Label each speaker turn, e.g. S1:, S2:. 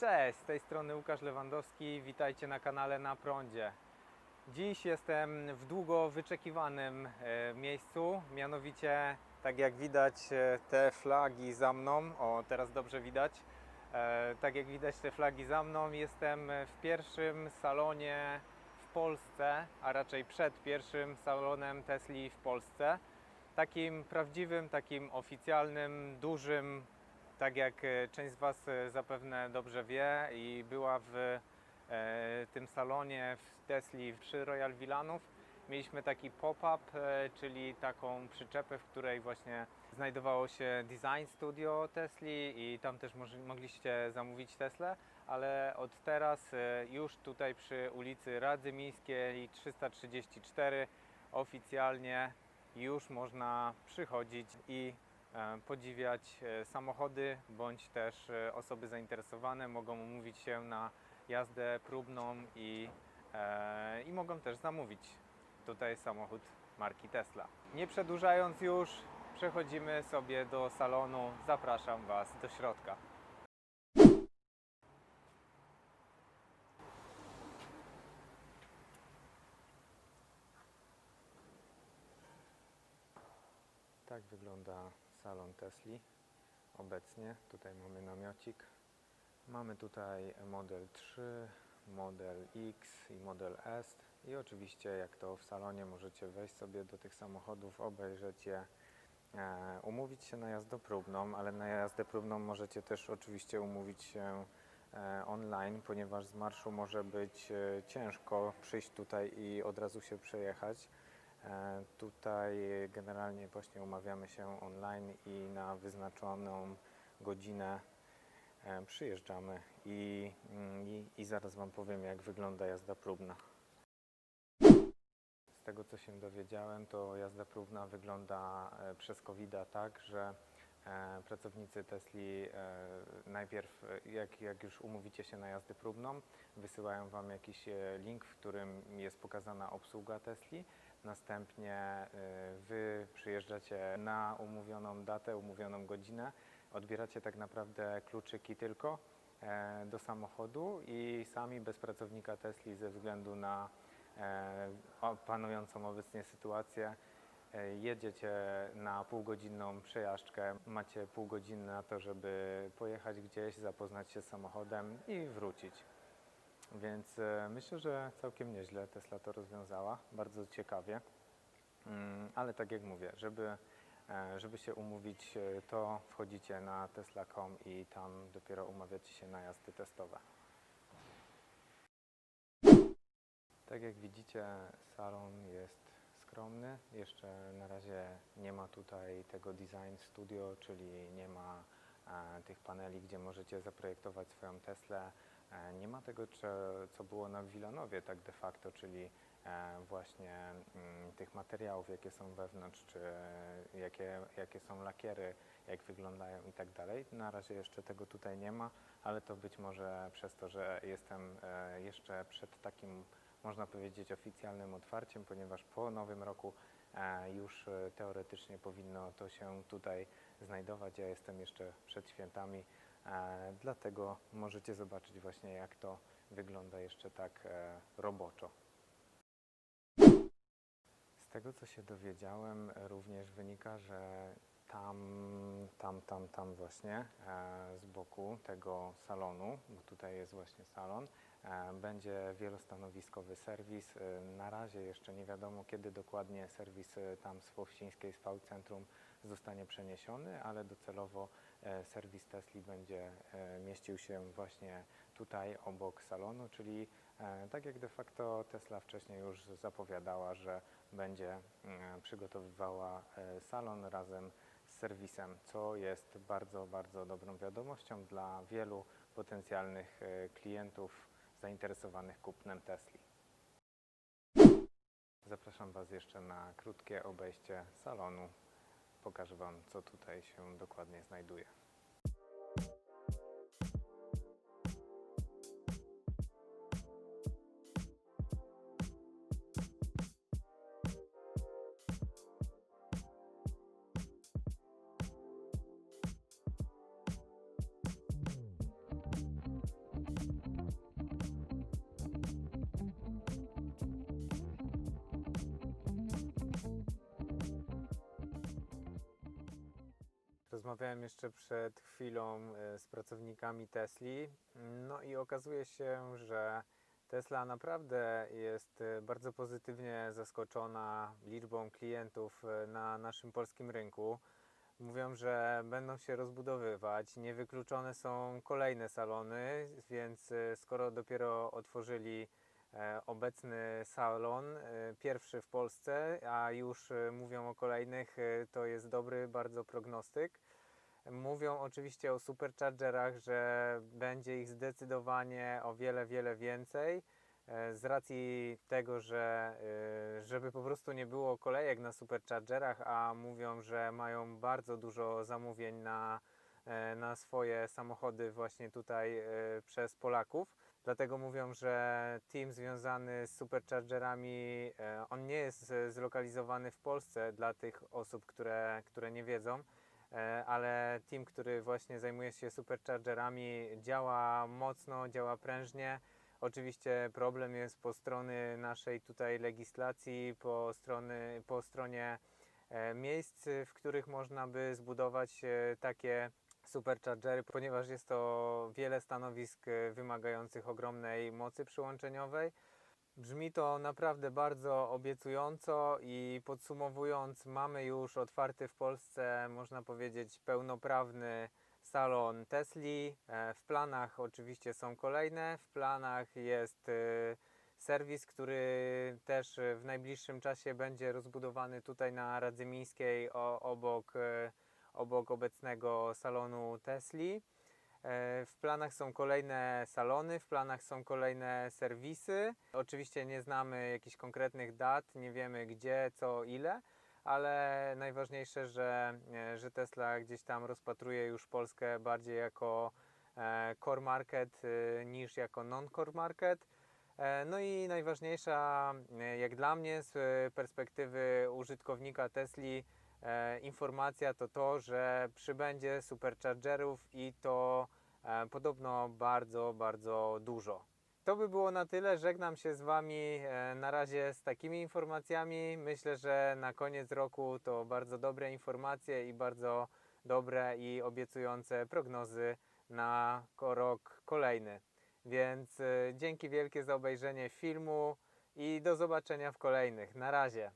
S1: Cześć, z tej strony Łukasz Lewandowski, witajcie na kanale Na Prądzie. Dziś jestem w długo wyczekiwanym e, miejscu, mianowicie, tak jak widać, e, te flagi za mną, o teraz dobrze widać, e, tak jak widać te flagi za mną, jestem w pierwszym salonie w Polsce, a raczej przed pierwszym salonem Tesli w Polsce. Takim prawdziwym, takim oficjalnym, dużym, tak jak e, część z Was e, zapewne dobrze wie i była w e, tym salonie w Tesli przy Royal Villanów, mieliśmy taki pop-up, czyli taką przyczepę, w której właśnie znajdowało się design studio Tesli i tam też mogliście zamówić Teslę, ale od teraz już tutaj przy ulicy Radzy Miejskiej 334 oficjalnie już można przychodzić i podziwiać e, samochody, bądź też e, osoby zainteresowane mogą umówić się na jazdę próbną i, e, i mogą też zamówić tutaj samochód marki Tesla. Nie przedłużając już, przechodzimy sobie do salonu. Zapraszam Was do środka. Tak wygląda salon Tesli obecnie. Tutaj mamy namiocik. Mamy tutaj model 3, model X i model S. I oczywiście, jak to w salonie, możecie wejść sobie do tych samochodów, obejrzeć je, e, umówić się na jazdę próbną, ale na jazdę próbną możecie też oczywiście umówić się e, online, ponieważ z marszu może być e, ciężko przyjść tutaj i od razu się przejechać. E, Tutaj generalnie właśnie umawiamy się online i na wyznaczoną godzinę e, przyjeżdżamy i, mm, i, i zaraz Wam powiem, jak wygląda jazda próbna. Z tego co się dowiedziałem, to jazda próbna wygląda e, przez covid tak, że pracownicy Tesli najpierw, jak, jak już umówicie się na jazdę próbną, wysyłają Wam jakiś link, w którym jest pokazana obsługa Tesli. Następnie e, Wy przyjeżdżacie na umówioną datę, umówioną godzinę, odbieracie tak naprawdę kluczyki tylko e, do samochodu i sami bez pracownika Tesli ze względu na e, panującą obecnie sytuację e, jedziecie na półgodzinną przejażdżkę, macie pół godziny na to, żeby pojechać gdzieś, zapoznać się z samochodem i wrócić. Więc e, myślę, że całkiem nieźle Tesla to rozwiązała, bardzo ciekawie. Mm, Ale tak jak mówię, żeby, e, żeby się umówić, e, to wchodzicie na tesla.com i tam dopiero umawiacie się na jazdy testowe. Tak jak widzicie, salon jest skromny. Jeszcze na razie nie ma tutaj tego design studio, czyli nie ma tych paneli, gdzie możecie zaprojektować swoją Teslę. E, nie ma tego, co było na Wilanowie tak de facto, czyli e, właśnie mm, tych materiałów, jakie są wewnątrz, czy e, jakie, jakie są lakiery, jak wyglądają i tak dalej. Na razie jeszcze tego tutaj nie ma, ale to być może przez to, że jestem jeszcze przed takim można powiedzieć, oficjalnym otwarciem, ponieważ po nowym roku już teoretycznie powinno to się tutaj znajdować. Ja jestem jeszcze przed świętami, dlatego możecie zobaczyć właśnie, jak to wygląda jeszcze tak e, roboczo. Z tego, co się dowiedziałem, również wynika, że tam, tam, tam, tam właśnie e, z boku tego salonu, bo tutaj jest właśnie salon, E, Będzie wielostanowiskowy serwis. Na razie jeszcze nie wiadomo, kiedy dokładnie serwis tam z Włościńskiej, z V-Centrum zostanie przeniesiony, ale docelowo e, serwis Tesli będzie e, mieścił się właśnie tutaj obok salonu, czyli e, tak jak de facto Tesla wcześniej już zapowiadała, że będzie mm, przygotowywała salon razem z serwisem, co jest bardzo, bardzo dobrą wiadomością dla wielu potencjalnych klientów zainteresowanych kupnem Tesli. Zapraszam Was jeszcze na krótkie obejście salonu. Pokażę Wam, co tutaj się dokładnie znajduje. Rozmawiałem jeszcze przed chwilą e, z pracownikami Tesli. No i okazuje się, że Tesla naprawdę jest e, bardzo pozytywnie zaskoczona liczbą klientów e, na naszym polskim rynku. Mówią, że będą się rozbudowywać. Niewykluczone są kolejne salony, więc skoro dopiero otworzyli obecny salon, e, pierwszy w Polsce, a już e, mówią o kolejnych, e, to jest dobry bardzo prognostyk. Mówią oczywiście o superchargerach, że będzie ich zdecydowanie o wiele, wiele więcej. e, Z racji tego, że e, żeby po prostu nie było kolejek na superchargerach, a mówią, że mają bardzo dużo zamówień na, e, na swoje samochody właśnie tutaj e, przez Polaków. Dlatego mówią, że team związany z superchargerami, e, on nie jest e, zlokalizowany w Polsce dla tych osób, które, które nie wiedzą, e, ale team, który właśnie zajmuje się superchargerami działa mocno, działa prężnie. Oczywiście problem jest po stronie naszej tutaj legislacji, po, strony, po stronie miejsc, w których można by zbudować takie superchargery, ponieważ jest to wiele stanowisk e, wymagających ogromnej mocy przyłączeniowej. Brzmi to naprawdę bardzo obiecująco i podsumowując, mamy już otwarty w Polsce, można powiedzieć, pełnoprawny salon Tesli. E, W planach oczywiście są kolejne. W planach jest e, serwis, który też w najbliższym czasie będzie rozbudowany tutaj na Radzymińskiej obok, obok obecnego salonu Tesli. E, W planach są kolejne salony, w planach są kolejne serwisy. Oczywiście nie znamy jakichś konkretnych dat, nie wiemy gdzie, co, ile, ale najważniejsze, że, e, że Tesla gdzieś tam rozpatruje już Polskę bardziej jako e, core market niż jako non-core market. No i najważniejsza, jak dla mnie, z perspektywy użytkownika Tesli, e, informacja to to, że przybędzie superchargerów i to e, podobno bardzo, bardzo dużo. To by było na tyle. Żegnam się z Wami e, na razie z takimi informacjami. Myślę, że na koniec roku to bardzo dobre informacje i bardzo dobre i obiecujące prognozy na rok kolejny. Więc e, dzięki wielkie za obejrzenie filmu i do zobaczenia w kolejnych. Na razie.